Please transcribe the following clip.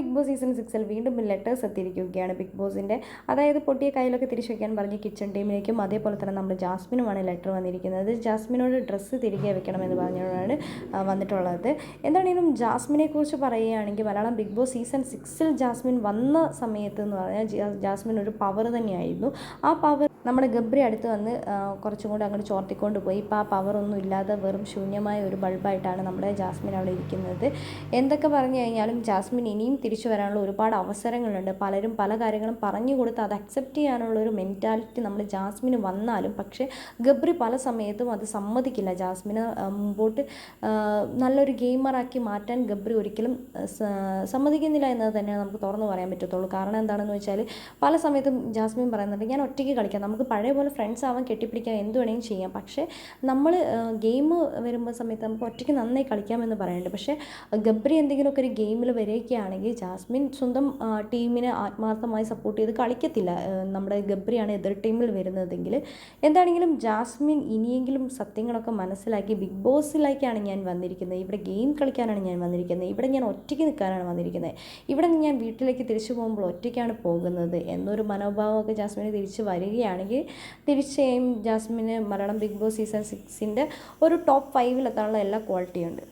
Big boss season സിക്സിൽ വീണ്ടും letters എത്തിയിരിക്കുകയാണ് ബിഗ് ബോസിന്റെ. അതായത് പൊട്ടിയ കയ്യിലൊക്കെ തിരിച്ചു വയ്ക്കാൻ പറഞ്ഞ് കിച്ചൺ ടീമിലേക്കും അതേപോലെ തന്നെ നമ്മൾ ജാസ്മിനുമാണ് ലെറ്റർ വന്നിരിക്കുന്നത്. ജാസ്മിനോട് ഡ്രസ്സ് തിരികെ വെക്കണമെന്ന് പറഞ്ഞാണ് വന്നിട്ടുള്ളത്. എന്താണെങ്കിലും ജാസ്മിനെ കുറിച്ച് പറയുകയാണെങ്കിൽ മലയാളം ബിഗ് ബോസ് സീസൺ സിക്സിൽ ജാസ്മിൻ വന്ന സമയത്ത് എന്ന് പറഞ്ഞാൽ ജാസ്മിൻ ഒരു പവർ തന്നെയായിരുന്നു. ആ പവർ നമ്മുടെ ഗബ്രി അടുത്ത് വന്ന് കുറച്ചും കൂടെ അങ്ങോട്ട് ചോർത്തിക്കൊണ്ട് പോയി. ഇപ്പോൾ ആ പവറൊന്നും ഇല്ലാതെ വെറും ശൂന്യമായ ഒരു ബൾബായിട്ടാണ് നമ്മുടെ ജാസ്മിൻ അവിടെ ഇരിക്കുന്നത്. എന്തൊക്കെ പറഞ്ഞു കഴിഞ്ഞാലും ജാസ്മിൻ ഇനിയും തിരിച്ചു വരാനുള്ള ഒരുപാട് അവസരങ്ങളുണ്ട്. പലരും പല കാര്യങ്ങളും പറഞ്ഞു കൊടുത്ത് അത് അക്സെപ്റ്റ് ചെയ്യാനുള്ള ഒരു മെന്റാലിറ്റി നമ്മൾ ജാസ്മിന് വന്നാലും പക്ഷേ ഗബ്രി പല സമയത്തും അത് സമ്മതിക്കില്ല. ജാസ്മിന് മുമ്പോട്ട് നല്ലൊരു ഗെയിമറാക്കി മാറ്റാൻ ഗബ്രി ഒരിക്കലും സമ്മതിക്കുന്നില്ല എന്നത് തന്നെ നമുക്ക് തുറന്നു പറയാൻ പറ്റത്തുള്ളൂ. കാരണം എന്താണെന്ന് വെച്ചാൽ പല സമയത്തും ജാസ്മിൻ പറയുന്നുണ്ട് ഞാൻ ഒറ്റയ്ക്ക് കളിക്കാം. നമുക്ക് പഴയ പോലെ ഫ്രണ്ട്സ് ആവാൻ കെട്ടിപ്പിടിക്കാം. എന്ത് വേണമെങ്കിലും ചെയ്യാം. പക്ഷേ നമ്മൾ ഗെയിം വരുമ്പോൾ സമയത്ത് നമുക്ക് ഒറ്റയ്ക്ക് നന്നായി കളിക്കാമെന്ന് പറയുന്നുണ്ട്. പക്ഷേ ഗബ്രി എന്തെങ്കിലുമൊക്കെ ഒരു ഗെയിമിൽ വരികയാണെങ്കിൽ ജാസ്മിൻ സ്വന്തം ടീമിനെ ആത്മാർത്ഥമായി സപ്പോർട്ട് ചെയ്ത് കളിക്കത്തില്ല. നമ്മുടെ ഗബ്രിയാണ് എതിർ ടീമിൽ വരുന്നതെങ്കിൽ. എന്താണെങ്കിലും ജാസ്മിൻ ഇനിയെങ്കിലും സത്യങ്ങളൊക്കെ മനസ്സിലാക്കി ബിഗ് ബോസിലേക്കാണ് ഞാൻ വന്നിരിക്കുന്നത്. ഇവിടെ ഗെയിം കളിക്കാനാണ് ഞാൻ വന്നിരിക്കുന്നത്. ഇവിടെ ഞാൻ ഒറ്റയ്ക്ക് നിൽക്കാനാണ് വന്നിരിക്കുന്നത്. ഇവിടെ നിന്ന് ഞാൻ വീട്ടിലേക്ക് തിരിച്ചു പോകുമ്പോൾ ഒറ്റയ്ക്കാണ് പോകുന്നത് എന്നൊരു മനോഭാവമൊക്കെ ജാസ്മിന് തിരിച്ച് വരികയാണെങ്കിൽ തീർച്ചയായും ജാസ്മിന് മലയാളം ബിഗ് ബോസ് സീസൺ സിക്സിന്റെ ഒരു ടോപ്പ് ഫൈവിലെത്താനുള്ള എല്ലാ ക്വാളിറ്റിയും ഉണ്ട്.